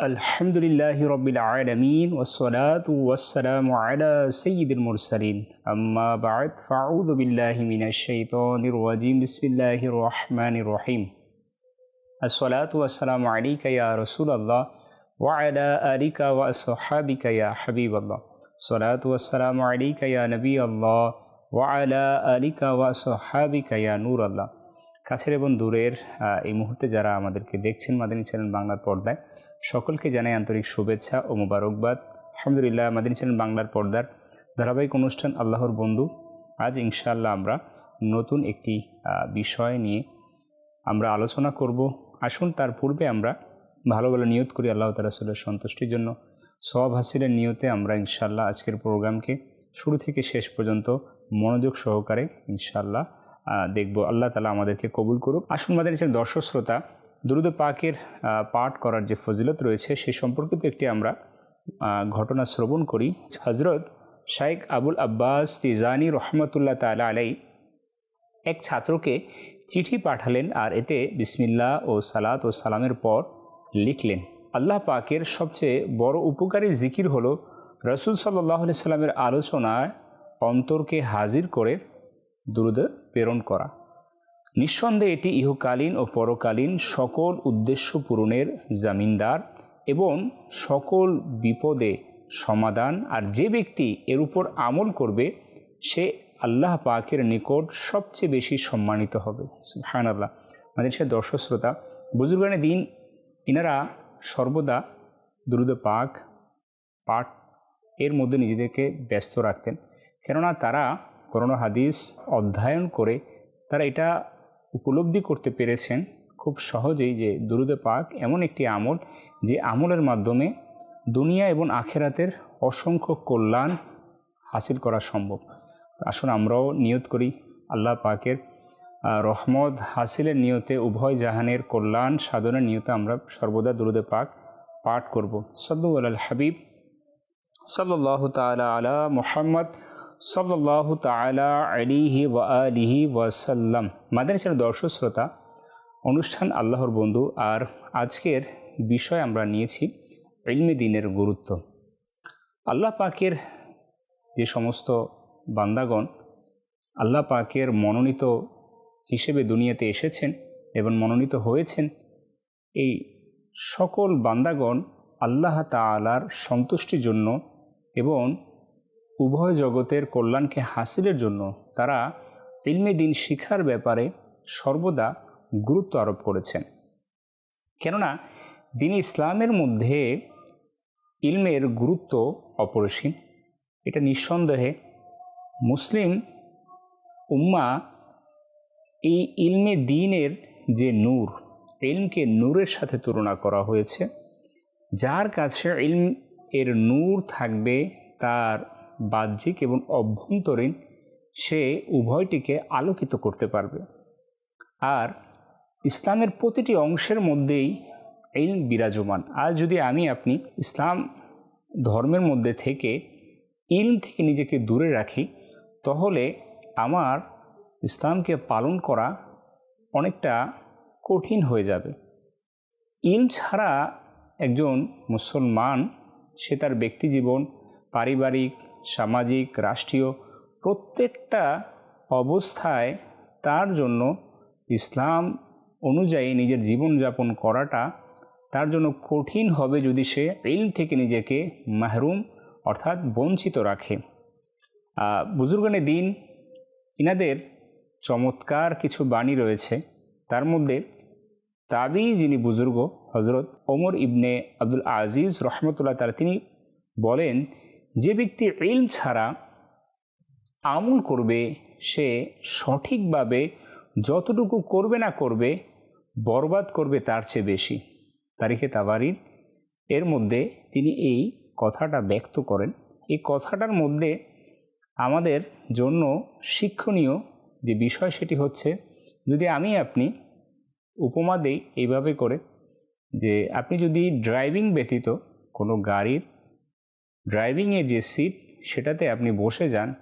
الحمد لله رب العالمين والصلاة والسلام على سيد المرسلين أما بعد فأعوذ بالله من الشيطان الرجيم بسم الله الرحمن الرحيم الصلاة والسلام عليك يا رسول الله وعلى آلك وأصحابك يا حبيب الله الصلاة والسلام عليك يا نبي الله وعلى آلك وأصحابك يا نور الله কাছের এবং দূরের আহ, এই মুহূর্তে যারা আমাদেরকে দেখছেন মাদানী চ্যানেল বাংলার পর্দায় সকলকে জানাই আন্তরিক শুভেচ্ছা ও মোবারকবাদ। আলহামদুলিল্লাহ মাদানী চ্যানেল বাংলার পর্দার ধারাবাহিক অনুষ্ঠান আল্লাহর বন্ধু। আজ ইনশাআল্লাহ আমরা নতুন একটি বিষয় নিয়ে আমরা আলোচনা করব। আসুন, তার পূর্বে আমরা ভালো ভালো নিয়ত করি আল্লাহ তালাসুলের সন্তুষ্টির জন্য। সব হাসিলের নিয়তে আমরা ইনশাল্লাহ আজকের প্রোগ্রামকে শুরু থেকে শেষ পর্যন্ত মনোযোগ সহকারে ইনশাল্লাহ দেখব। আল্লাহ তালা আমাদেরকে কবুল করুক। আসুন, আমাদের দর্শক শ্রোতা দুরুদ পাকের পাঠ করার যে ফজিলত রয়েছে, সে সম্পর্কিত একটি আমরা ঘটনা শ্রবণ করি। হজরত শাইখ আবুল আব্বাস তিজানি রহমতুল্লাহ তালা আলাই এক ছাত্রকে চিঠি পাঠালেন আর এতে বিসমিল্লাহ ও সালাত ও সালামের পর লিখলেন, আল্লাহ পাকের সবচেয়ে বড় উপকারী জিকির হলো রসুল সাল্লাহ সাল্লামের আলোচনায় অন্তরকে হাজির করে দুরুদ প্রেরণ করা। নিঃসন্দেহে এটি ইহকালীন ও পরকালীন সকল উদ্দেশ্য পূরণের জামিনদার এবং সকল বিপদে সমাধান, আর যে ব্যক্তি এর উপর আমল করবে, সে আল্লাহ পাকের নিকট সবচেয়ে বেশি সম্মানিত হবে। হান আল্লাহ আমাদের সে দর্শক শ্রোতা, বুজুর্গানের দিন ইনারা সর্বদা দ্রুত পাক, পাঠ এর মধ্যে নিজেদেরকে ব্যস্ত রাখতেন। কেননা তারা করোনা হাদিস অধ্যয়ন করে, তারা এটা উপলব্ধি করতে পেরেছেন খুব সহজেই যে দুরুদে পাক এমন একটি আমল যে আমলের মাধ্যমে দুনিয়া এবং আখেরাতের অসংখ্য কল্যাণ হাসিল করা সম্ভব। আসুন আমরাও নিয়ত করি আল্লাহ পাকের রহমত হাসিলের নিয়তে উভয় জাহানের কল্যাণ সাধনের নিয়তে আমরা সর্বদা দুরুদে পাক পাঠ করব। সদ্দু আল হাবিব সাল্লাহ তালা আলা মোহাম্মদ। সাল্লাহ তালা আলিহি ওয়া আলিহি ওয়াসাল্লাম। মাদানী চ্যানেল দর্শক শ্রোতা, অনুষ্ঠান আল্লাহর বন্ধু আর আজকের বিষয় আমরা নিয়েছি ইলমে দিনের গুরুত্ব। আল্লাহ পাকের যে সমস্ত বান্দাগণ আল্লাহ পাকের মনোনীত হিসেবে দুনিয়াতে এসেছেন এবং মনোনীত হয়েছেন, এই সকল বান্দাগণ আল্লাহ তাআলার সন্তুষ্টির জন্য এবং উভয় জগতের কল্যাণকে হাসিলের জন্য তারা ইলমে দিন শিখার ব্যাপারে সর্বদা গুরুত্ব আরোপ করেছেন। কেননা, দিন ইসলামের মধ্যে ইলমের গুরুত্ব অপরিসীম। এটা নিঃসন্দেহে মুসলিম উম্মা এই ইলমে দিনের যে নূর, ইলমকে নূরের সাথে তুলনা করা হয়েছে। যার কাছে ইলম এর নূর থাকবে, তার বাহ্যিক এবং অভ্যন্তরীণ, সে উভয়টিকে আলোকিত করতে পারবে। আর ইসলামের প্রতিটি অংশের মধ্যেই এই বিরাজমান। আর যদি আমি, আপনি ইসলাম ধর্মের মধ্যে থেকে ইলম থেকে নিজেকে দূরে রাখি, তাহলে আমার ইসলামকে পালন করা অনেকটা কঠিন হয়ে যাবে। ইলম ছাড়া একজন মুসলমান, সে তার ব্যক্তি জীবন, পারিবারিক সামাজিক, রাষ্ট্রীয় প্রত্যেকটা অবস্থায় তার জন্য ইসলাম অনুযায়ী নিজের জীবনযাপন করাটা তার জন্য কঠিন হবে যদি সে ইলম থেকে নিজেকে মাহরুম অর্থাৎ বঞ্চিত রাখে। বুজুর্গানে দিন ইনাদের চমৎকার কিছু বাণী রয়েছে। তার মধ্যে তাবি যিনি বুজুর্গ হজরত ওমর ইবনে আব্দুল আজিজ রহমতুল্লাহ তারা তিনি বলেন যে ব্যক্তি ইলম ছাড়া আমল করবে, সে সঠিকভাবে যতটুকু করবে না করবে, বরবাদ করবে তার চেয়ে বেশি। তারিখে তাবারির এর মধ্যে তিনি এই কথাটা ব্যক্ত করেন। এই কথাটার মধ্যে আমাদের জন্য শিক্ষণীয় যে বিষয় সেটি হচ্ছে, যদি আমি আপনি উপমা দেই এইভাবে করে যে, আপনি যদি ড্রাইভিং ব্যতীত কোনো গাড়ির ড্রাইভিংয়ের যে সিট সেটাতে আপনি বসে যান,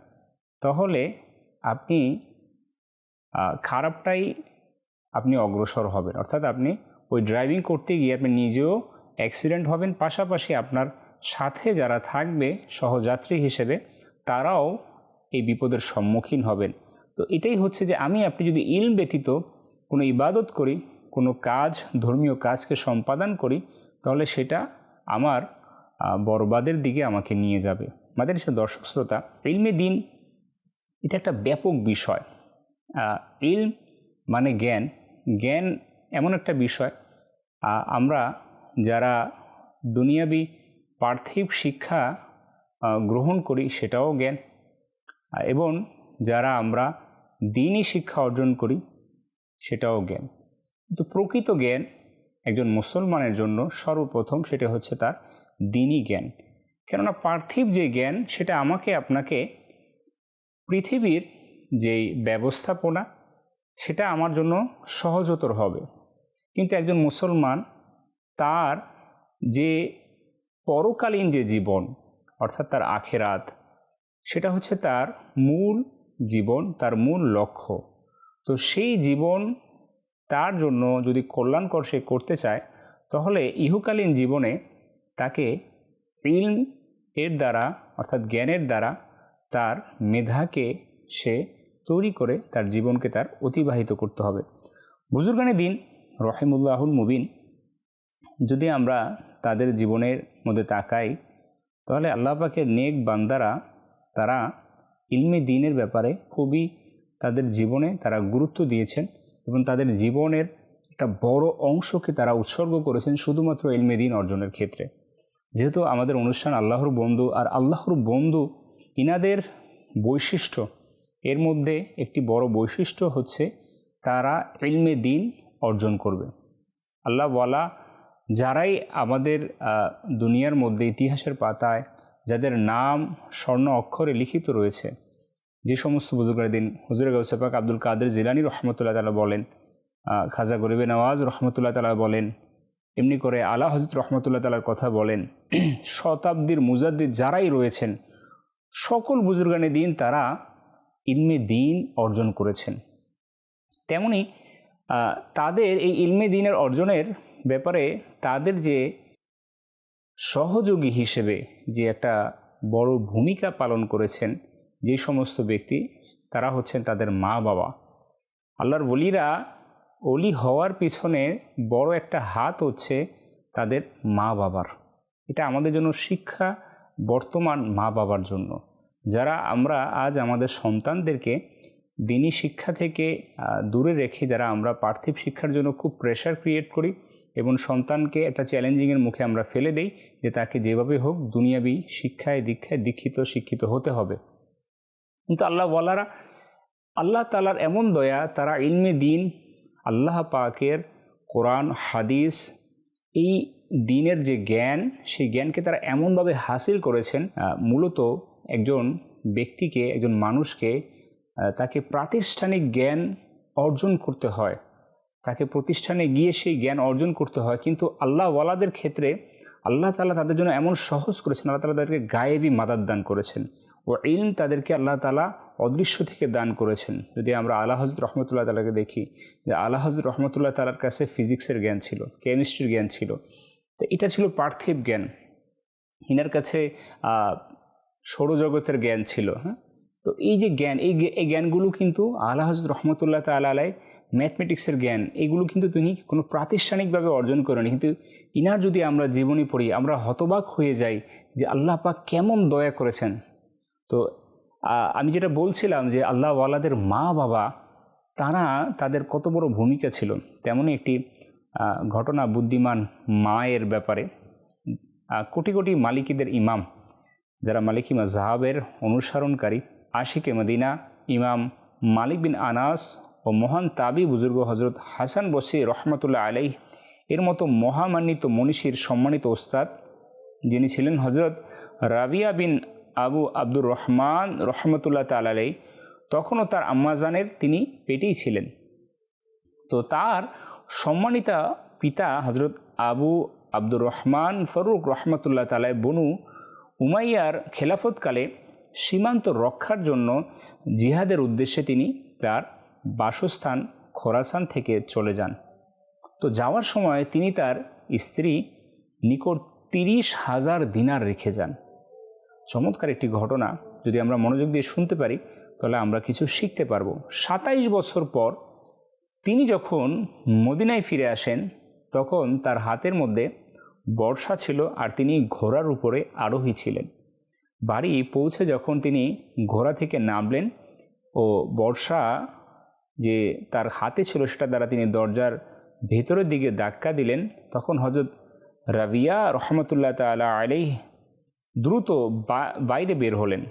তাহলে আপনি খারাপটাই আপনি অগ্রসর হবেন। অর্থাৎ আপনি ওই ড্রাইভিং করতে গিয়ে আপনি নিজেও অ্যাক্সিডেন্ট হবেন, পাশাপাশি আপনার সাথে যারা থাকবে, সহযাত্রী হিসেবে, তারাও এই বিপদের সম্মুখীন হবেন। তো এটাই হচ্ছে যে আমি, আপনি যদি ইলম ব্যতীত কোনো ইবাদত করি, কোনো কাজ, ধর্মীয় কাজকে সম্পাদন করি, তাহলে সেটা আমার বরবাদের দিকে আমাকে নিয়ে যাবে। আমাদের সে দর্শক শ্রোতা, ইলমে দিন এটা একটা ব্যাপক বিষয়। ইলম মানে জ্ঞান। জ্ঞান এমন একটা বিষয় আমরা যারা দুনিয়াবি পার্থিব শিক্ষা গ্রহণ করি সেটাও জ্ঞান। এবং যারা আমরা দিনই শিক্ষা অর্জন করি সেটাও জ্ঞান। কিন্তু প্রকৃত জ্ঞান একজন মুসলমানের জন্য সর্বপ্রথম সেটা হচ্ছে তার দিনই জ্ঞান। কেননা পার্থিব যে জ্ঞান, সেটা আমাকে, আপনাকে পৃথিবীর যেই ব্যবস্থাপনা, সেটা আমার জন্য সহজতর হবে। কিন্তু একজন মুসলমান, তার যে পরকালীন যে জীবন, অর্থাৎ তার আখেরাত, সেটা হচ্ছে তার মূল জীবন, তার মূল লক্ষ্য। তো সেই জীবন তার জন্য যদি কল্যাণকর সে করতে চায়, তাহলে ইহকালীন জীবনে তাকে ইলম এর দ্বারা, অর্থাৎ জ্ঞানের দ্বারা, তার মেধাকে সে তৈরি করে তার জীবনকে তার অতিবাহিত করতে হবে। বুজুর্গানে দিন রহিমুল্লাহুল মুবিন, যদি আমরা তাদের জীবনের মধ্যে তাকাই, তাহলে আল্লাহ পাকের নেক বান্দারা, তারা ইলমে দিনের ব্যাপারে খুবই তাদের জীবনে তারা গুরুত্ব দিয়েছেন এবং তাদের জীবনের একটা বড় অংশকে তারা উৎসর্গ করেছেন শুধুমাত্র ইলমে দিন অর্জনের ক্ষেত্রে। যেহেতু আমাদের অনুষ্ঠান আল্লাহর বন্ধু আর আল্লাহর বন্ধু ইনাদের বৈশিষ্ট্য, এর মধ্যে একটি বড় বৈশিষ্ট্য হচ্ছে তারা ইলমে দিন অর্জন করবে। আল্লাহ বলা যারাই আমাদের দুনিয়ার মধ্যে ইতিহাসের পাতায় যাদের নাম স্বর্ণ অক্ষরে লিখিত রয়েছে, যে সমস্ত বুজুর্গের দিন হুজুর গৌসেপাক আব্দুল কাদের জিলানি রহমতুল্লাহ তালা বলেন খাজা গরিবে নওয়াজ রহমতুল্লাহ তালা বলেন এমনি করে আলা হজরত রহমতুল্লাহ তালার কথা বলেন, শতাব্দীর মুজাদ্দিদ যারাই রয়েছেন, সকল বুজুর্গানে দিন তারা ইলমে দিন অর্জন করেছেন। তেমনি তাদের এই ইলমে দিনের অর্জনের ব্যাপারে তাদের যে সহযোগী হিসেবে যে একটা বড় ভূমিকা পালন করেছেন, যে সমস্ত ব্যক্তি, তারা হচ্ছেন তাদের মা বাবা আল্লাহর বলিরা অলি হওয়ার পিছনে বড় একটা হাত হচ্ছে তাদের মা বাবার। এটা আমাদের জন্য শিক্ষা বর্তমান মা বাবার জন্য। যারা আমরা আজ আমাদের সন্তানদেরকে দিনী শিক্ষা থেকে দূরে রেখে যারা আমরা পার্থিব শিক্ষার জন্য খুব প্রেশার ক্রিয়েট করি এবং সন্তানকে একটা চ্যালেঞ্জিংয়ের মুখে আমরা ফেলে দেই যে তাকে যেভাবে হোক দুনিয়াবি শিক্ষায় দীক্ষায় দীক্ষিত, শিক্ষিত হতে হবে। কিন্তু আল্লাহ বলারা আল্লাহ তালার এমন দয়া, তারা ইলমে দিন আল্লাহ পাকের কোরআন, হাদিস, এই দিনের যে জ্ঞান, সেই জ্ঞানকে তারা এমনভাবে হাসিল করেছেন মূলত একজন ব্যক্তিকে, একজন মানুষকে তাকে প্রাতিষ্ঠানিক জ্ঞান অর্জন করতে হয়। তাকে প্রতিষ্ঠানে গিয়ে সেই জ্ঞান অর্জন করতে হয়। কিন্তু আল্লাহ ওয়ালাদের ক্ষেত্রে আল্লাহ তালা তাদের জন্য এমন সহজ করেছেন, আল্লাহ তালা তাদেরকে গায়েবী মাদার দান করেছেন। ও ইলম তাদেরকে আল্লাহ তালা অদৃশ্য থেকে দান করেছেন। যদি আমরা আল্লাহ হজরত রহমতুল্লাহ তালাকে দেখি, যে আল্লাহ হজরত রহমতুল্লাহ তালার কাছে ফিজিক্সের জ্ঞান ছিল, কেমিস্ট্রির জ্ঞান ছিল, তো এটা ছিল পার্থিব জ্ঞান। ইনার কাছে সৌরজগতের জ্ঞান ছিল হ্যাঁ? তো এই যে জ্ঞান, এই এই জ্ঞানগুলো কিন্তু আল্লাহ হজরত রহমতুল্লাহ তালা আলাই ম্যাথমেটিক্সের জ্ঞান, এগুলো কিন্তু তিনি কোনো প্রাতিষ্ঠানিকভাবে অর্জন করেনি কিন্তু ইনার যদি আমরা জীবনী পড়ি, আমরা হতবাক হয়ে যাই যে আল্লাহ পাক কেমন দয়া করেছেন। তো আমি যেটা বলছিলাম যে আল্লাহ ওয়ালাদের মা বাবা, তারা তাদের কত বড় ভূমিকা ছিল। তেমনই একটি ঘটনা বুদ্ধিমান মায়ের ব্যাপারে। কোটি কোটি মালিকীদের ইমাম, যারা মালিকি মাজাহাবের অনুসরণকারী, আশিকে মদিনা, ইমাম মালিক বিন আনাস ও মহান তাবি বুজুর্গ হজরত হাসান বসি রহমতুল্লাহ আলাই এর মতো মহামান্বিত মনীষীর সম্মানিত ওস্তাদ, যিনি ছিলেন হজরত রাবিয়া বিন আবু আব্দুর রহমান রহমতুল্লাহ তালাই তখনও তার আম্মাজানের তিনি পেটেই ছিলেন। তো তার সম্মানিতা পিতা হজরত আবু আব্দুর রহমান ফরুক রহমতুল্লাহ তালায় বনু উমাইয়ার খেলাফতকালে সীমান্ত রক্ষার জন্য জিহাদের উদ্দেশ্যে তিনি তার বাসস্থান খোরাসান থেকে চলে যান। তো যাওয়ার সময় তিনি তার স্ত্রী নিকট তিরিশ হাজার দিনার রেখে যান। চমৎকার একটি ঘটনা যদি আমরা মনোযোগ দিয়ে শুনতে পারি, তাহলে আমরা কিছু শিখতে পারব। সাতাইশ বছর পর তিনি যখন মদিনায় ফিরে আসেন, তখন তার হাতের মধ্যে বর্ষা ছিল আর তিনি ঘোড়ার উপরে আরোহী ছিলেন। বাড়ি পৌঁছে যখন তিনি ঘোড়া থেকে নামলেন ও বর্ষা যে তার হাতে ছিল সেটা দ্বারা তিনি দরজার ভেতরের দিকে ধাক্কা দিলেন, তখন হজরত রাবিয়া রহমতুল্লাহ তালা আলাই দ্রুত বাইরে বের হলেন।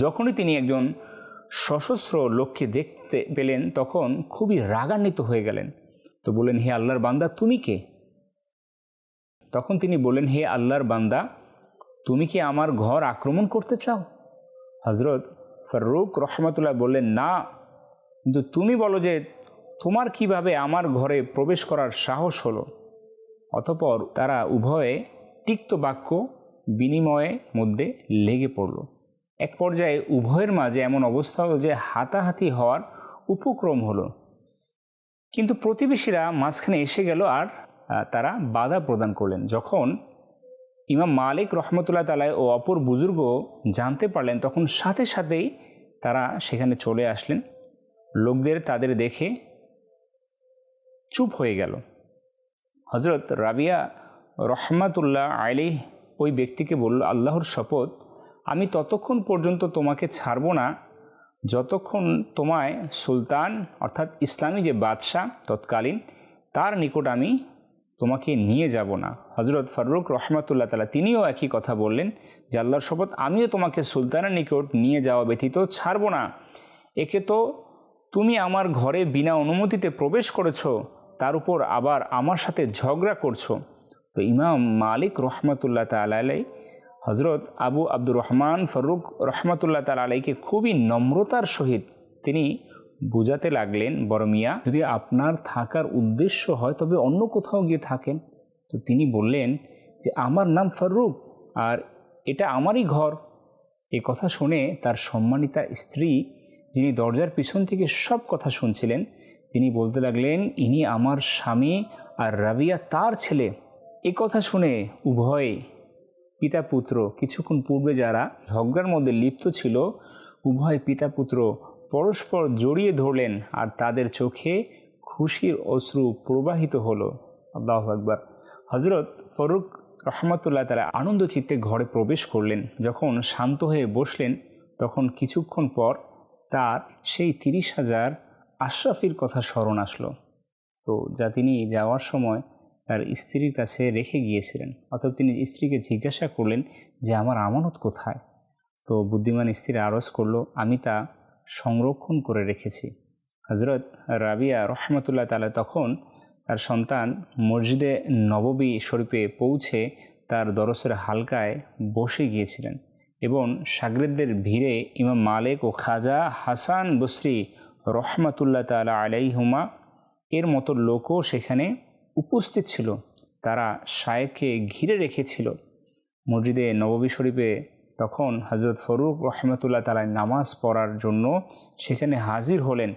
যখনই তিনি একজন সশস্ত্র লোককে দেখতে পেলেন, তখন খুবই রাগান্বিত হয়ে গেলেন। তো বললেন, হে আল্লাহর বান্দা, তুমি কে? তখন তিনি বললেন, হে আল্লাহর বান্দা, তুমি কি আমার ঘর আক্রমণ করতে চাও? হজরত ফররুক রহমতুল্লাহ বললেন, না, কিন্তু তুমি বলো যে, তোমার কীভাবে আমার ঘরে প্রবেশ করার সাহস হলো? অতপর তারা উভয়ে তিক্ত বাক্য বিনিময়ে মধ্যে লেগে পড়ল। এক পর্যায়ে উভয়ের মাঝে এমন অবস্থা হলো যে হাতাহাতি হওয়ার উপক্রম হলো। কিন্তু প্রতিবেশীরা মাঝখানে এসে গেল আর তারা বাধা প্রদান করলেন। যখন ইমাম মালিক রহমতুল্লাহ তালায় ও অপর বুজুর্গ জানতে পারলেন, তখন সাথে সাথেই তারা সেখানে চলে আসলেন। লোকদের তাদের দেখে চুপ হয়ে গেল। হজরত রাবিয়া রহমাতুল্লাহ আলী ওই ব্যক্তিকে বলল, আল্লাহর শপথ, আমি ততক্ষণ পর্যন্ত তোমাকে ছাড়ব না। যতক্ষণ তোমায় সুলতান, অর্থাৎ ইসলামী যে বাদশাহ তৎকালীন, তার নিকট আমি তোমাকে নিয়ে যাব না। হজরত ফারুক রহমাতুল্লাহ তালা তিনিও একই কথা বললেন যে, আল্লাহর শপথ, আমিও তোমাকে সুলতানের নিকট নিয়ে যাওয়া ব্যতীত ছাড়ব না। একে তো তুমি আমার ঘরে বিনা অনুমতিতে প্রবেশ করেছ, তার উপর আবার আমার সাথে ঝগড়া করছ। তো ইমাম মালিক রহমতুল্লাহ তালাই হজরত আবু আব্দুর রহমান ফরুক রহমতুল্লাহ তাল আলাইকে খুবই নম্রতার সহিত তিনি বুঝাতে লাগলেন, বড় মিয়া, যদি আপনার থাকার উদ্দেশ্য হয় তবে অন্য কোথাও গিয়ে থাকেন। তো তিনি বললেন যে, আমার নাম ফরুক আর এটা আমারই ঘর। এ কথা শুনে তার সম্মানিতা স্ত্রী, যিনি দরজার পিছন থেকে সব কথা শুনছিলেন, তিনি বলতে লাগলেন, ইনি আমার স্বামী আর রাবিয়া তার ছেলে। এ কথা শুনে উভয় পিতা পুত্র কিছুক্ষণ পূর্বে যারা ঝগড়ার মধ্যে লিপ্ত ছিল, উভয় পিতা পুত্র পরস্পর জড়িয়ে ধরলেন আর তাদের চোখে খুশির অশ্রু প্রবাহিত হলো। আল্লাহ একবার হজরত ফরুক রহমতুল্লাহ তারা আনন্দ চিত্তে ঘরে প্রবেশ করলেন। যখন শান্ত হয়ে বসলেন, তখন কিছুক্ষণ পর তার সেই তিরিশ হাজার আশরাফির কথা স্মরণ আসলো। তো যা তিনি যাওয়ার সময় তার স্ত্রীর কাছে রেখে গিয়েছিলেন। অতএব তিনি স্ত্রীকে জিজ্ঞাসা করলেন যে, আমার আমানত কোথায়? তো বুদ্ধিমান স্ত্রী আরজ করল, আমি তা সংরক্ষণ করে রেখেছি। হজরত রাবিয়া রহমতুল্লাহ তালা তখন তার সন্তান মসজিদে নববী শরীফে পৌঁছে তার দরসের হালকায় বসে গিয়েছিলেন এবং সাগরেদদের ভিড়ে ইমাম মালেক ও খাজা হাসান বসরি রহমাতুল্লাহ তালা আলাইহুমা এর মতো লোকও সেখানে উপস্থিত ছিল, তারা শায়েককে ঘিরে রেখেছিল। মসজিদে নববী শরীফে তখন হজরত ফরুক রহমতুল্লাহ তালায় নামাজ পড়ার জন্য সেখানে হাজির হলেন।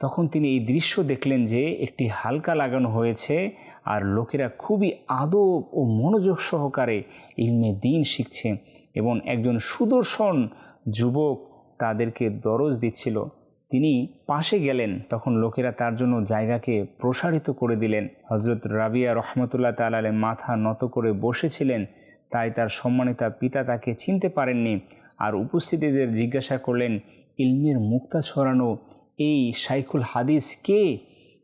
তখন তিনি এই দৃশ্য দেখলেন যে একটি হালকা লাগানো হয়েছে আর লোকেরা খুবই আদব ও মনোযোগ সহকারে ইলমে দিন শিখছে এবং একজন সুদর্শন যুবক তাদেরকে দরজ দিচ্ছিল। তিনি পাশে গেলেন, তখন লোকেরা তার জন্য জায়গাকে প্রসারিত করে দিলেন। হজরত রাবিয়া রহমতুল্লাহ তালালে মাথা নত করে বসেছিলেন, তাই তার সম্মানিতা পিতা তাকে চিনতে পারেননি আর উপস্থিতিদের জিজ্ঞাসা করলেন, ইলমের মুক্তা ছড়ানো এই শাইখুল হাদিস কে?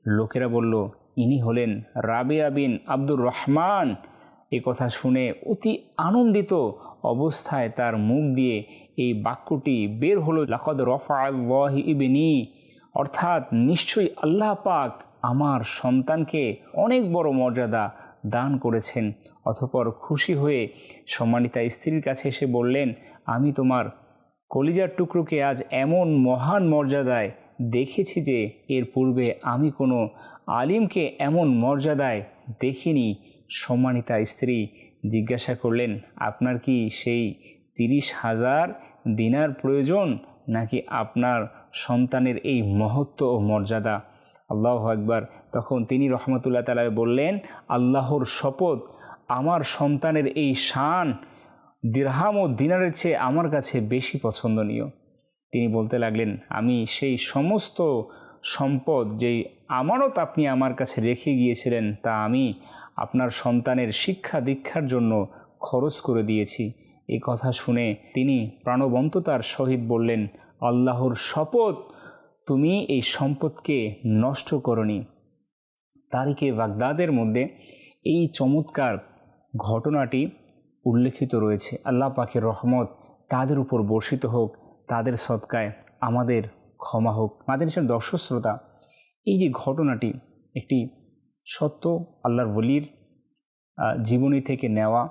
লোকেরা বলল, ইনি হলেন রাবিয়া বিন আব্দুর রহমান। এ কথা শুনে অতি আনন্দিত অবস্থায় তার মুখ দিয়ে এই বাক্যটি বের হলো, লাকদ রফা আল্লাহ ইবিনি। অর্থাৎ নিশ্চয়ই আল্লাহ পাক আমার সন্তানকে অনেক বড় মর্যাদা দান করেছেন। অথপর খুশি হয়ে সম্মানিতা স্ত্রীর কাছে এসে বললেন, আমি তোমার কলিজার টুকরোকে আজ এমন মহান মর্যাদায় দেখেছি যে এর পূর্বে আমি কোনো আলিমকে এমন মর্যাদায় দেখিনি। সম্মানিতা স্ত্রী জিজ্ঞাসা করলেন, আপনার কি সেই তিরিশ হাজার দিনার প্রয়োজন নাকি আপনার সন্তানের এই মহত্ব ও মর্যাদা? আল্লাহ একবার তখন তিনি রহমতুল্লাহ তালা বললেন, আল্লাহর শপথ আমার সন্তানের এই শান দিরহাম ও দিনারের চেয়ে আমার কাছে বেশি পছন্দনীয়। তিনি বলতে লাগলেন, আমি সেই সমস্ত সম্পদ যেই আমানত আপনি আমার কাছে রেখে গিয়েছিলেন তা আমি আপনার সন্তানের শিক্ষা দীক্ষার জন্য খরচ করে দিয়েছি। এই কথা শুনে তিনি প্রাণবন্ততার সহিত বললেন, আল্লাহর শপথ তুমি এই সম্পদকে নষ্ট করনি। তারিখে বাগদাদের মধ্যে এই চমৎকার ঘটনাটি উল্লেখিত রয়েছে। আল্লাহ পাকের রহমত তাদের উপর বর্ষিত হোক, তাদের সৎকায় আমাদের ক্ষমা হোক। মাদের দর্শক শ্রোতা এই যে ঘটনাটি একটি সত্য আল্লাহর বলির জীবনী থেকে নেওয়া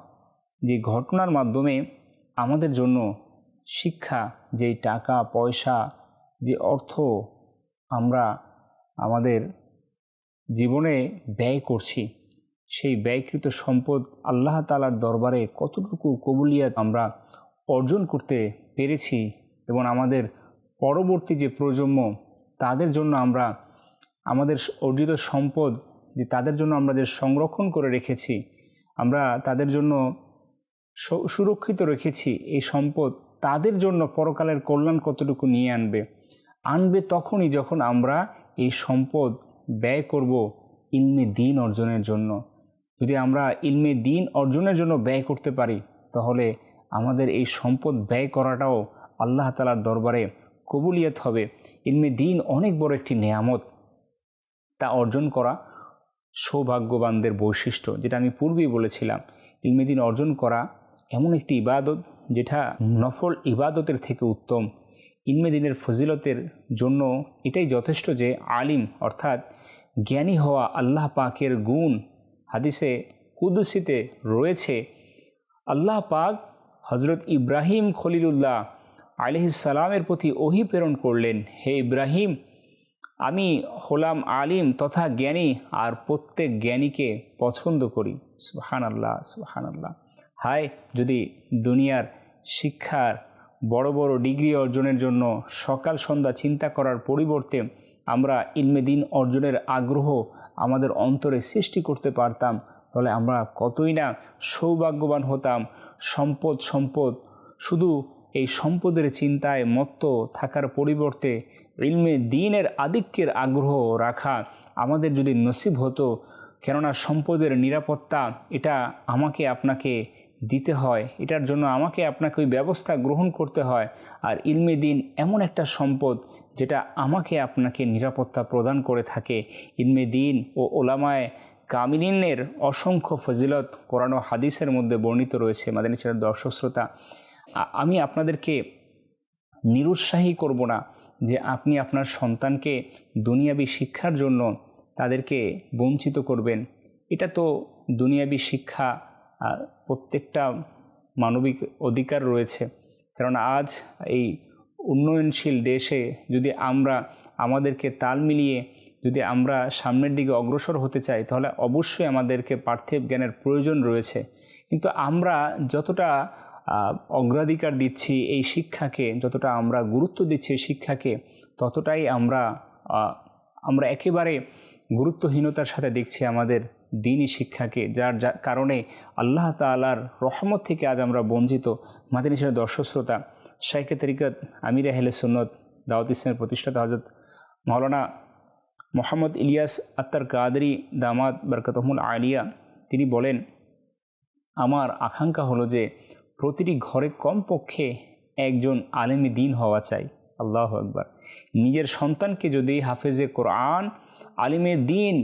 যে ঘটনার মাধ্যমে আমাদের জন্য শিক্ষা যেই টাকা, পয়সা, যে অর্থ আমরা আমাদের জীবনে ব্যয় করছি, সেই ব্যয়কৃত সম্পদ আল্লাহ তালার দরবারে কতটুকু কবুলিয়াত আমরা অর্জন করতে পেরেছি এবং আমাদের পরবর্তী যে প্রজন্ম, তাদের জন্য আমরা আমাদের অর্জিত সম্পদ যে তাদের জন্য আমরা যে সংরক্ষণ করে রেখেছি, আমরা তাদের জন্য সুরক্ষিত রেখেছি এই সম্পদ, তাদের জন্য পরকালের কল্যাণ কতটুকু নিয়ে আনবে? আনবে তখনই যখন আমরা এই সম্পদ ব্যয় করব ইলমে দিন অর্জনের জন্য। যদি আমরা ইলমে দিন অর্জনের জন্য ব্যয় করতে পারি, তাহলে আমাদের এই সম্পদ ব্যয় করাটাও আল্লাহ তালার দরবারে কবুলিয়ত হবে। ইলমে দিন অনেক বড় একটি নেয়ামত। তা অর্জন করা সৌভাগ্যবানদের বৈশিষ্ট্য, যেটা আমি পূর্বেই বলেছিলাম, ইলমে দিন অর্জন করা এমন একটি ইবাদত, যেটা নফল ইবাদতের থেকে উত্তম। ইলমে দিনের ফজিলতের জন্য এটাই যথেষ্ট যে আলিম, অর্থাৎ জ্ঞানী হওয়া আল্লাহ পাকের গুণ হাদিসে কুদুসিতে রয়েছে। আল্লাহ পাক হজরত ইব্রাহিম খলিলুল্লাহ আলিহিসালামের প্রতি ওহি প্রেরণ করলেন, হে ইব্রাহিম আমি হলাম আলিম তথা জ্ঞানী আর প্রত্যেক জ্ঞানীকে পছন্দ করি। সুহান আল্লাহ সুহান আল্লাহ হায়, যদি দুনিয়ার শিক্ষার বড় বড় ডিগ্রি অর্জনের জন্য সকাল সন্ধ্যা চিন্তা করার পরিবর্তে আমরা ইলমে দিন অর্জনের আগ্রহ আমাদের অন্তরে সৃষ্টি করতে পারতাম, তাহলে আমরা কতই না সৌভাগ্যবান হতাম। সম্পদ সম্পদ, শুধু এই সম্পদের চিন্তায় মত্ত থাকার পরিবর্তে ইলমে দিনের আধিক্যের আগ্রহ রাখা আমাদের যদি নসিব হতো, কেননা সম্পদের নিরাপত্তা এটা আমাকে আপনাকে দিতে হয়, এটার জন্য আমাকে আপনাকে ওই ব্যবস্থা গ্রহণ করতে হয়। আর ইলমে দিন এমন একটা সম্পদ যেটা আমাকে আপনাকে নিরাপত্তা প্রদান করে থাকে। ইলমে দিন ও ওলামায় কামিনের অসংখ্য ফজিলত কোরআন হাদিসের মধ্যে বর্ণিত রয়েছে, মাদানী ছেলের দর্শক শ্রোতা আমি আপনাদেরকে নিরুৎসাহী করব না। যে আপনি আপনার সন্তানকে দুনিয়াবী শিক্ষার জন্য তাদেরকে বঞ্চিত করবেন। এটা তো দুনিয়াবী শিক্ষা প্রত্যেকটা মানবিক অধিকার রয়েছে। কারণ আজ এই উন্নয়নশীল দেশে যদি আমরা আমাদেরকে তাল মিলিয়ে যদি আমরা সামনের দিকে অগ্রসর হতে চাই, তাহলে অবশ্যই আমাদেরকে পার্থিব জ্ঞানের প্রয়োজন রয়েছে। কিন্তু আমরা যতটা অগ্রাধিকার দিচ্ছি এই শিক্ষাকে, যতটা আমরা গুরুত্ব দিচ্ছি শিক্ষাকে, ততটাই আমরা আমরা একেবারে গুরুত্বহীনতার সাথে দেখছি আমাদের দিনই শিক্ষাকে, যার কারণে আল্লাহ তালার রহমত থেকে আজ আমরা বঞ্চিত। মাদিনী ছিল দর্শক শ্রোতা শাইকে তরিকত আমির আহলে সুন্নত, দাওয়াত ইসলামের প্রতিষ্ঠাতা হজরত মৌলানা মোহাম্মদ ইলিয়াস আত্মার কাদরি দামাদ বরকতমুল আলিয়া, তিনি বলেন, আমার আকাঙ্ক্ষা হলো যে প্রতিটি ঘরে কমপক্ষে একজন আলেমি দিন হওয়া চাই। আল্লাহ একবার নিজের সন্তানকে যদি হাফেজে কোরআন, আলিমে দিন,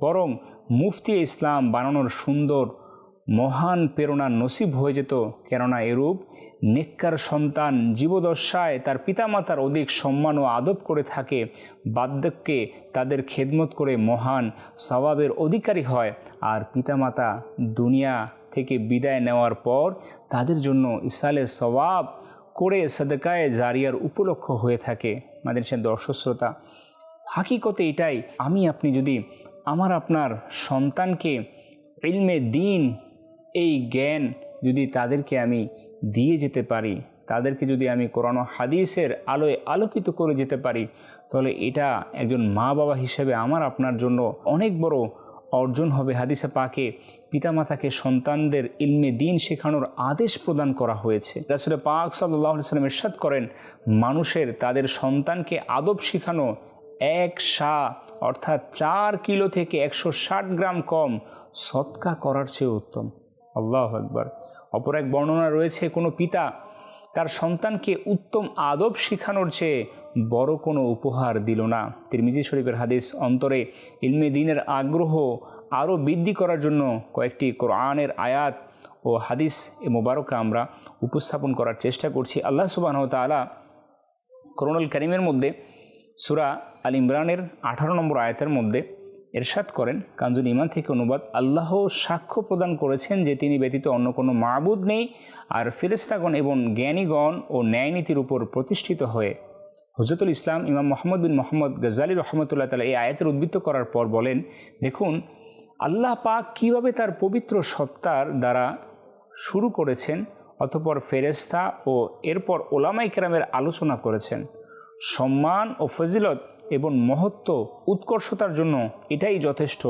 বরং মুফতি ইসলাম বানানোর সুন্দর, মহান প্রেরণা নসিব হয়ে যেত, কেননা এরূপ নেককার সন্তান জীবদশায় তার পিতামাতার অধিক সম্মান ও আদব করে থাকে, বার্ধক্যে তাদের খেদমত করে মহান স্বভাবের অধিকারী হয়, আর পিতামাতা দুনিয়া থেকে বিদায় নেওয়ার পর তাদের জন্য ইসালে স্বভাব করে সদকায় জারিয়ার উপলক্ষ হয়ে থাকে আমাদের সে দর্শক শ্রোতা হাকিকতে এটাই, আমি আপনি যদি আমার আপনার সন্তানকে ইলমে দিন, এই জ্ঞান যদি তাদেরকে আমি দিয়ে যেতে পারি, তাদেরকে যদি আমি কোরআন হাদিসের আলোয় আলোকিত করে যেতে পারি, তাহলে এটা একজন মা বাবা হিসেবে আমার আপনার জন্য অনেক বড় অর্জন হবে হাদিসে পাকে পিতামাতাকে সন্তানদের ইলমে দিন শেখানোর আদেশ প্রদান করা হয়েছে। রাসুল পাক সাল্লাহ সাল্লাম ইরশাদ করেন, মানুষের তাদের সন্তানকে আদব শেখানো এক সা অর্থাৎ চার কিলো থেকে একশো ষাট গ্রাম কম সৎকা করার চেয়ে উত্তম। আল্লাহ একবার অপর এক বর্ণনা রয়েছে, কোনো পিতা তার সন্তানকে উত্তম আদব শেখানোর চেয়ে বড় কোনো উপহার দিল না। তিরমিজি শরীফের হাদিস অন্তরে ইলমে দিনের আগ্রহ আরও বৃদ্ধি করার জন্য কয়েকটি কোরআনের আয়াত ও হাদিস এ মোবারককে আমরা উপস্থাপন করার চেষ্টা করছি। আল্লাহ সুবাহ তালা করোনাল করিমের মধ্যে সুরা আল ইমরানের আঠারো নম্বর আয়াতের মধ্যে এরশাদ করেন কাঞ্জুল ইমান থেকে অনুবাদ আল্লাহ সাক্ষ্য প্রদান করেছেন যে তিনি ব্যতীত অন্য কোনো মাবুদ নেই আর ফেরেস্তাগণ এবং জ্ঞানীগণ ও ন্যায়নীতির উপর প্রতিষ্ঠিত হয়ে হজরতুল ইসলাম ইমাম মোহাম্মদ বিন মোহাম্মদ গজালি রহমতুল্লাহ তালা এই আয়াতের উদ্বৃত্ত করার পর বলেন, দেখুন, আল্লাহ পাক কীভাবে তার পবিত্র সত্তার দ্বারা শুরু করেছেন, অতপর ফেরেস্তা ও এরপর ওলামাই কেরামের আলোচনা করেছেন। সম্মান ও ফজিলত এবং মহত্ব উৎকর্ষতার জন্য এটাই যথেষ্ট।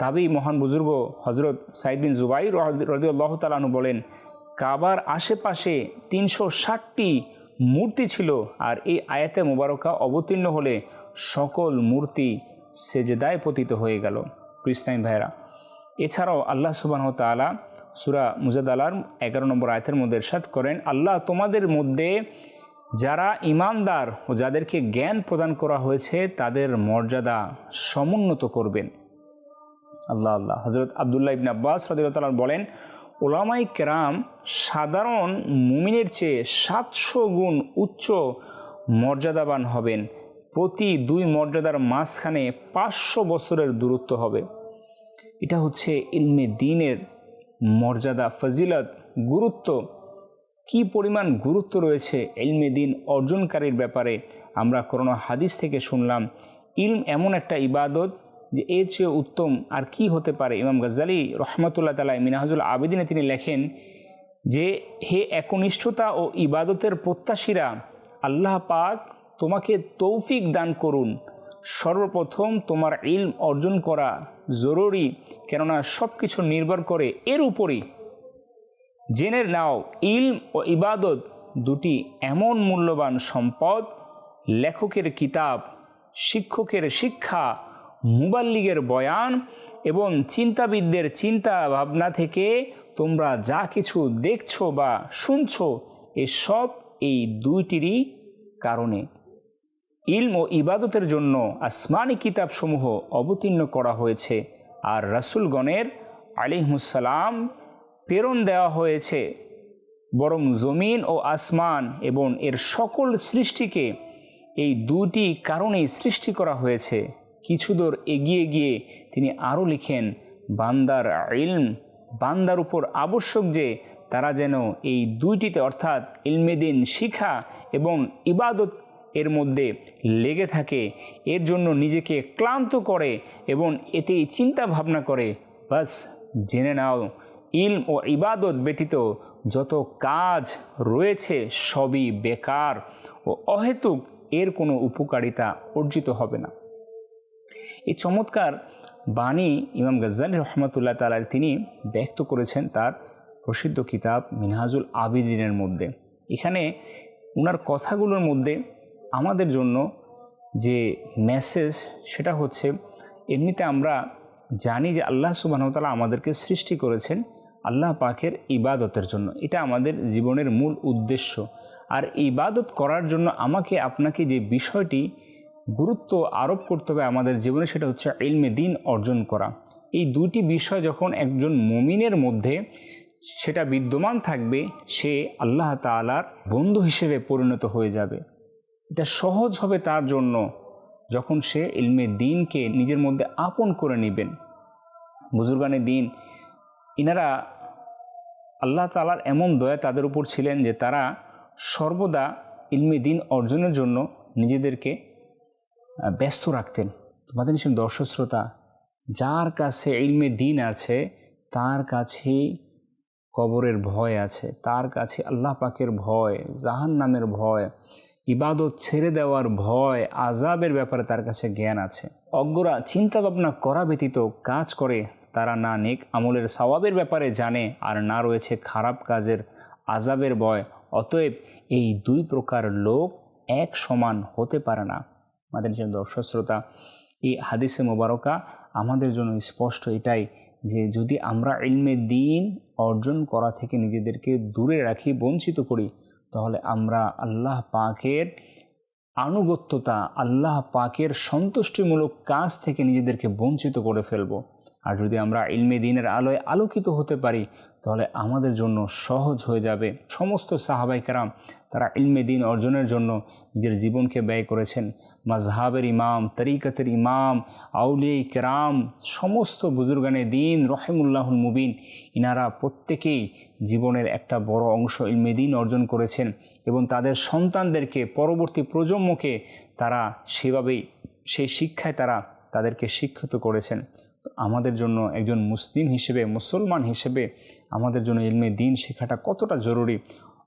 তবেই মহান বুজুর্গ হজরত সাইদ বিন জুবাই রদিউল্লাহ তালানু বলেন, কাবার আশেপাশে তিনশো ষাটটি মূর্তি ছিল আর এই আয়াতে মোবারকা অবতীর্ণ হলে সকল মূর্তি সেজেদায় পতিত হয়ে গেল। ক্রিস্তাইন ভাইরা এছাড়াও আল্লাহ সুবাহ তালা সুরা মুজাদ আলার এগারো নম্বর আয়তের মধ্যে এরশাদ করেন, আল্লাহ তোমাদের মধ্যে যারা ইমানদার ও যাদেরকে জ্ঞান প্রদান করা হয়েছে তাদের মর্যাদা সমুন্নত করবেন। আল্লাহ আল্লাহ। হজরত আবদুল্লাহ ইবিন আব্বাস রদিল্লাহ বলেন ওলামাই কেরাম সাধারণ মুমিনের চেয়ে সাতশো গুণ উচ্চ মর্যাদাবান হবেন। প্রতি দুই মর্যাদার মাঝখানে পাঁচশো বছরের দূরত্ব হবে। এটা হচ্ছে ইলমে দিনের মর্যাদা, ফজিলত, গুরুত্ব। কি পরিমাণ গুরুত্ব রয়েছে ইলমে দিন অর্জনকারীর ব্যাপারে আমরা করোনা হাদিস থেকে শুনলাম। ইলম এমন একটা ইবাদত যে এর চেয়ে উত্তম আর কি হতে পারে? ইমাম গজ্জালি রহমতুল্লাহ তালা মিনাহাজুল আবেদিনে তিনি লেখেন যে, হে একনিষ্ঠতা ও ইবাদতের প্রত্যাশীরা, আল্লাহ পাক তোমাকে তৌফিক দান করুন। সর্বপ্রথম তোমার ইলম অর্জন করা জরুরি, কেননা সব কিছু নির্ভর করে এর উপরই। জেনে নাও, ইলম ও ইবাদত দুটি এমন মূল্যবান সম্পদ, লেখকের কিতাব, শিক্ষকের শিক্ষা মুবাল্লিগের বয়ান এবং চিন্তাবিদদের চিন্তা ভাবনা থেকে তোমরা যা কিছু দেখছ বা শুনছো, এসব এই দুইটিরই কারণে। ইলম ও ইবাদতের জন্য আসমানি কিতাবসমূহ অবতীর্ণ করা হয়েছে আর রাসুলগণের আলিহমুসালাম প্রেরণ দেওয়া হয়েছে। বরং জমিন ও আসমান এবং এর সকল সৃষ্টিকে এই দুটি কারণেই সৃষ্টি করা হয়েছে। কিছু দূর এগিয়ে গিয়ে তিনি আরও লিখেন, বান্দার ইলম, বান্দার উপর আবশ্যক যে তারা যেন এই দুইটিতে অর্থাৎ ইলমেদিন শিখা এবং ইবাদত এর মধ্যে লেগে থাকে, এর জন্য নিজেকে ক্লান্ত করে এবং এতেই চিন্তা ভাবনা করে। বাস, জেনে নাও, ইলম ও ইবাদত ব্যতীত যত কাজ রয়েছে সবই বেকার ও অহেতুক, এর কোনো উপকারিতা অর্জিত হবে না। এই চমৎকার বাণী ইমাম গজ্জালি রহমতুল্লাহ তালার তিনি ব্যক্ত করেছেন তার প্রসিদ্ধ কিতাব মিনহাজুল আবিদিনের মধ্যে। এখানে ওনার কথাগুলোর মধ্যে আমাদের জন্য যে মেসেজ সেটা হচ্ছে, এমনিতে আমরা জানি যে আল্লাহ সুবাহতালা আমাদেরকে সৃষ্টি করেছেন আল্লাহ পাকের ইবাদতের জন্য। এটা আমাদের জীবনের মূল উদ্দেশ্য। আর ইবাদত করার জন্য আমাকে, আপনাকে যে বিষয়টি গুরুত্ব আরোপ করতে হবে আমাদের জীবনে, সেটা হচ্ছে ইলমে দিন অর্জন করা। এই দুটি বিষয় যখন একজন মমিনের মধ্যে সেটা বিদ্যমান থাকবে, সে আল্লাহ তালার বন্ধু হিসেবে পরিণত হয়ে যাবে। এটা সহজ হবে তার জন্য যখন সে ইলমে দিনকে নিজের মধ্যে আপন করে নেবেন। বুজুর্গানের দিন, ইনারা আল্লাহ তালার এমন দয়া তাদের উপর ছিলেন যে তারা সর্বদা ইলমে দিন অর্জনের জন্য নিজেদেরকে ব্যস্ত রাখতেন। তোমাদের নিশ্চয় দর্শক শ্রোতা, যার কাছে ইলমে দিন আছে, তার কাছেই কবরের ভয় আছে, তার কাছে আল্লাহ পাকের ভয় জাহান নামের ভয়, ইবাদত ছেড়ে দেওয়ার ভয় আজাবের ব্যাপারে তার কাছে জ্ঞান আছে। অজ্ঞরা চিন্তা ভাবনা করা ব্যতীত কাজ করে, তারা না নেক আমলের সওয়াবের ব্যাপারে জানে আর না রয়েছে খারাপ কাজের আজাবের ভয়। অতএব এই দুই প্রকার লোক এক সমান হতে পারে না। আমাদের জন্য দর্শক শ্রোতা, এই হাদিসে মোবারকা আমাদের জন্য স্পষ্ট এটাই যে যদি আমরা ইলমে দিন অর্জন করা থেকে নিজেদেরকে দূরে রাখি, বঞ্চিত করি, তাহলে আমরা আল্লাহ পাকের আনুগত্যতা, আল্লাহ পাকের সন্তুষ্টিমূলক কাজ থেকে নিজেদেরকে বঞ্চিত করে ফেলব। আর যদি আমরা ইলমে দিনের আলোয় আলোকিত হতে পারি, তাহলে আমাদের জন্য সহজ হয়ে যাবে। সমস্ত সাহাবাই কারাম তারা ইলমে দিন অর্জনের জন্য নিজের জীবনকে ব্যয় করেছেন। মাজহাবের ইমাম, তরিকতের ইমাম আউলে কেরাম, সমস্ত বুজুর্গানে দিন, রহেমুল্লাহুল মুবিন, ইনারা প্রত্যেকেই জীবনের একটা বড় অংশ ইলমে দিন অর্জন করেছেন এবং তাদের সন্তানদেরকে, পরবর্তী প্রজন্মকে তারা সেভাবেই, সেই শিক্ষায় তারা তাদেরকে শিক্ষিত করেছেন। আমাদের জন্য একজন মুসলিম হিসেবে, মুসলমান হিসেবে আমাদের জন্য ইলমে দিন শেখাটা কতটা জরুরি?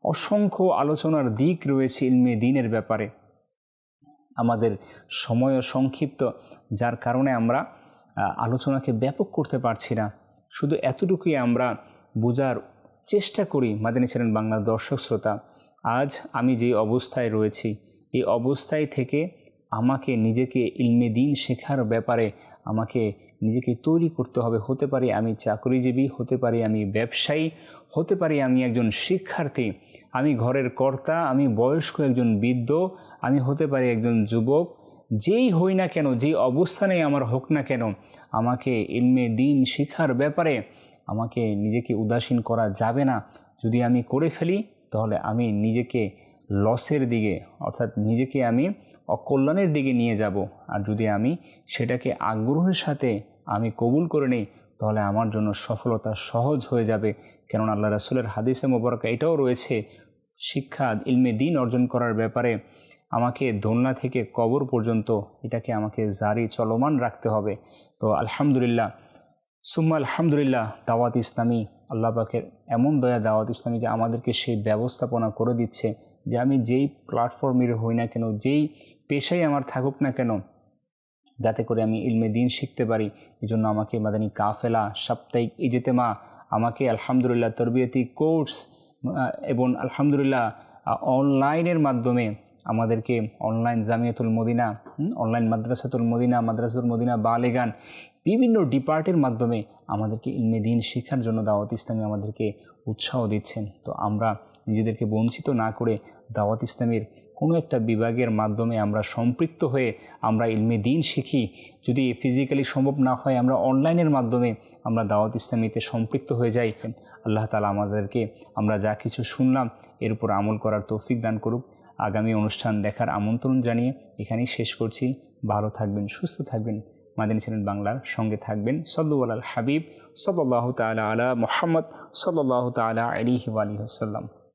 অসংখ্য আলোচনার দিক রয়েছে ইলমে দিনের ব্যাপারে। আমাদের সময় সংক্ষিপ্ত, যার কারণে আমরা আলোচনাকে ব্যাপক করতে পারছি না। শুধু এতটুকুই আমরা বোঝার চেষ্টা করি, মাদিনী ছিলেন বাংলার দর্শক শ্রোতা। আজ আমি যে অবস্থায় রয়েছি, এই অবস্থায় থেকে আমাকে নিজেকে ইলমে দিন শেখার ব্যাপারে আমাকে নিজেকে তৈরি করতে হবে। হতে পারি আমি চাকরিজীবী, হতে পারি আমি ব্যবসায়ী, হতে পারি আমি একজন শিক্ষার্থী। আমি ঘরের কর্তা, আমি বয়স্ক একজন বৃদ্ধ, আমি হতে পারি একজন যুবক, যেই হই না কেন, যেই অবস্থানে আমার হোক না কেন, আমাকে ইলমে দিন শিখার ব্যাপারে আমাকে নিজেকে উদাসীন করা যাবে না। যদি আমি করে ফেলি, তাহলে আমি নিজেকে লসের দিকে, অর্থাৎ নিজেকে আমি অকল্যাণের দিকে নিয়ে যাব। আর যদি আমি সেটাকে আগ্রহের সাথে আমি কবুল করে নিই তাহলে আমার জন্য সফলতা সহজ হয়ে যাবে। কেননা আল্লাহ রাসুলের হাদিসে মোবারকা এটাও রয়েছে, শিক্ষা, ইলমে দিন অর্জন করার ব্যাপারে আমাকে দোলনা থেকে কবর পর্যন্ত এটাকে আমাকে জারি চলমান রাখতে হবে। তো আলহামদুলিল্লাহ, সুম্মা আলহামদুলিল্লাহ দাওয়াত ইসলামী, আল্লাহ পাকের এমন দয়া দাওয়াত ইসলামী যে আমাদেরকে সেই ব্যবস্থাপনা করে দিচ্ছে যে আমি যেই প্ল্যাটফর্মের হই না কেন, যেই পেশাই আমার থাকুক না কেন যাতে করে আমি ইলমে দিন শিখতে পারি। এই জন্য আমাকে মাদানী কাফেলা, সাপ্তাহিক ইজেতেমা, আমাকে আলহামদুলিল্লাহ তরবিয়তি কোর্স এবং আলহামদুলিল্লাহ অনলাইনের মাধ্যমে আমাদেরকে অনলাইন জামিয়াতুল মদিনা অনলাইন মাদ্রাসাতুল মদিনা মাদ্রাসাতুল মদিনা বালেগান, বিভিন্ন ডিপার্টের মাধ্যমে আমাদেরকে ইলমে দিন শেখার জন্য দাওয়াত ইসলামী আমাদেরকে উৎসাহ দিচ্ছেন। তো আমরা নিজেদেরকে বঞ্চিত না করে দাওয়াত ইসলামের কোনো একটা বিভাগের মাধ্যমে আমরা সম্পৃক্ত হয়ে আমরা ইলমে দিন শিখি, যদি ফিজিক্যালি সম্ভব না হয় আমরা অনলাইনের মাধ্যমে আমরা দাওয়াত ইসলামীতে সম্পৃক্ত হয়ে যাই। আল্লাহ তালা আমাদেরকে আমরা যা কিছু শুনলাম এর উপর আমল করার তৌফিক দান করুক। আগামী অনুষ্ঠান দেখার আমন্ত্রণ জানিয়ে এখানেই শেষ করছি। ভালো থাকবেন, সুস্থ থাকবেন। মাদিনী চ্যানেল বাংলার সঙ্গে থাকবেন সল্লু হাবিব সল্লাহ তালা আলা মোহাম্মদ সল্লাহ তালা আলিহি আলী আসাল্লাম